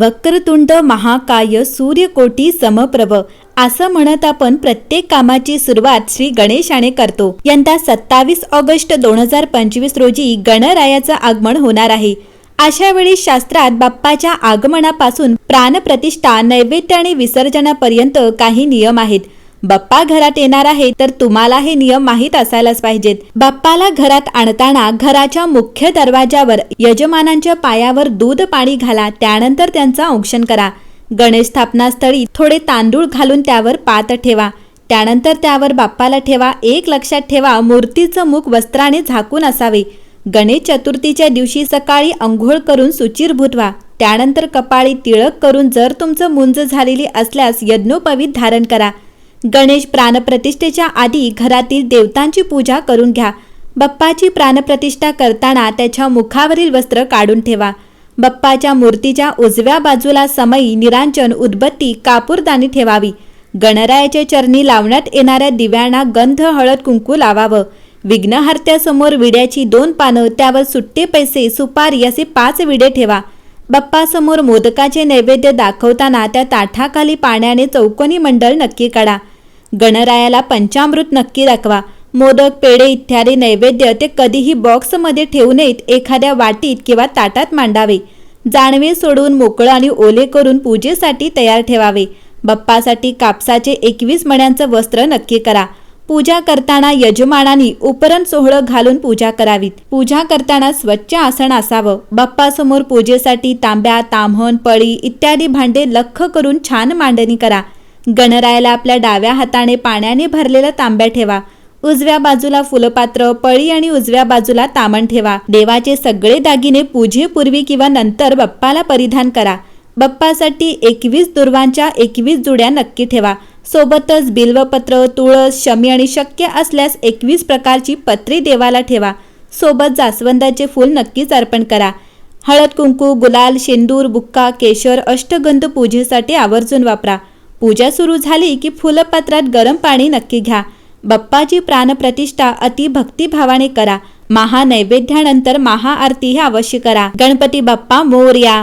वक्रतुंड महाकाय सूर्यकोटी समप्रभ. असं म्हणत आपण प्रत्येक कामाची सुरुवात श्री गणेशाने करतो. यंदा सत्तावीस ऑगस्ट दोन हजार पंचवीस रोजी गणरायाचं आगमन होणार आहे. अशा वेळी शास्त्रात बाप्पाच्या आगमनापासून प्राणप्रतिष्ठा नैवेद्य आणि विसर्जनापर्यंत काही नियम आहेत. बाप्पा घरात येणार आहे तर तुम्हाला हे नियम माहीत असायलाच पाहिजेत. बाप्पाला घरात आणताना घराच्या मुख्य दरवाजावर यजमानांच्या पायावर दूध पाणी घाला त्यानंतर त्यांचं औक्षण करा. गणेश स्थापनास्थळी थोडे तांदूळ घालून त्यावर पात ठेवा. त्यानंतर त्यावर बाप्पाला ठेवा एक लक्षात ठेवा मूर्तीचं मुख वस्त्राने झाकून असावे. गणेश चतुर्थीच्या दिवशी सकाळी अंघोळ करून सुचिरभूत भुतवा. त्यानंतर कपाळी तिळक करून जर तुमचं मुंज झालेली असल्यास यज्ञोपवीत धारण करा. गणेश प्राणप्रतिष्ठेच्या आधी घरातील देवतांची पूजा करून घ्या. बाप्पाची प्राणप्रतिष्ठा करताना त्याच्या मुखावरील वस्त्र काढून ठेवा. बाप्पाच्या मूर्तीच्या उजव्या बाजूला समई निरांजन उदबत्ती कापूरदानी ठेवावी. गणरायाच्या चरणी लावण्यात येणाऱ्या दिव्यांना गंध हळद कुंकू लावावं. विघ्नहर्त्यासमोर विड्याची दोन पानं त्यावर सुट्टे पैसे सुपारी असे पाच विडे ठेवा. बाप्पासमोर मोदकाचे नैवेद्य दाखवताना त्या ताठाखाली पाण्याने चौकोनी मंडळ नक्की काढा. गणरायाला पंचामृत नक्की दाखवा. मोदक पेढे इत्यादी नैवेद्य ते कधीही बॉक्समध्ये ठेवू नयेत एखाद्या वाटीत किंवा ताटात मांडावे. जाणवे सोडून मोकळं आणि ओले करून पूजेसाठी तयार ठेवावे. बाप्पासाठी कापसाचे एकवीस मण्यांचं वस्त्र नक्की करा. पूजा करताना यजमानांनी उपरण सोहळं घालून पूजा करावी पूजा करताना स्वच्छ आसन असावं. बाप्पासमोर पूजेसाठी तांब्या ताम्हण पळी इत्यादी भांडे लख करून छान मांडणी करा. गणरायाला आपल्या डाव्या हाताने पाण्याने भरलेला तांब्या ठेवा. उजव्या बाजूला फुलपात्र पळी आणि उजव्या बाजूला तामण ठेवा. देवाचे सगळे दागिने पूजेपूर्वी किंवा नंतर बाप्पाला परिधान करा. बाप्पासाठी एकवीस दुर्वांच्या एकवीस जुड्या नक्की ठेवा. सोबतच बिल्वपत्र तुळस शमी आणि शक्य असल्यास एकवीस प्रकारची पत्री देवाला ठेवा. सोबत जास्वंदाचे फूल नक्कीच अर्पण करा. हळद कुंकू गुलाल शेंदूर बुक्का केशर अष्टगंध पूजेसाठी आवर्जून वापरा. पूजा सुरू झाली की फुलपत्रात गरम पाणी नक्की घ्या. बाप्पाची प्राणप्रतिष्ठा अति भक्तिभावाने करा. महानैवेद्यानंतर महाआरती ही अवश्य करा. गणपती बाप्पा मोर्या!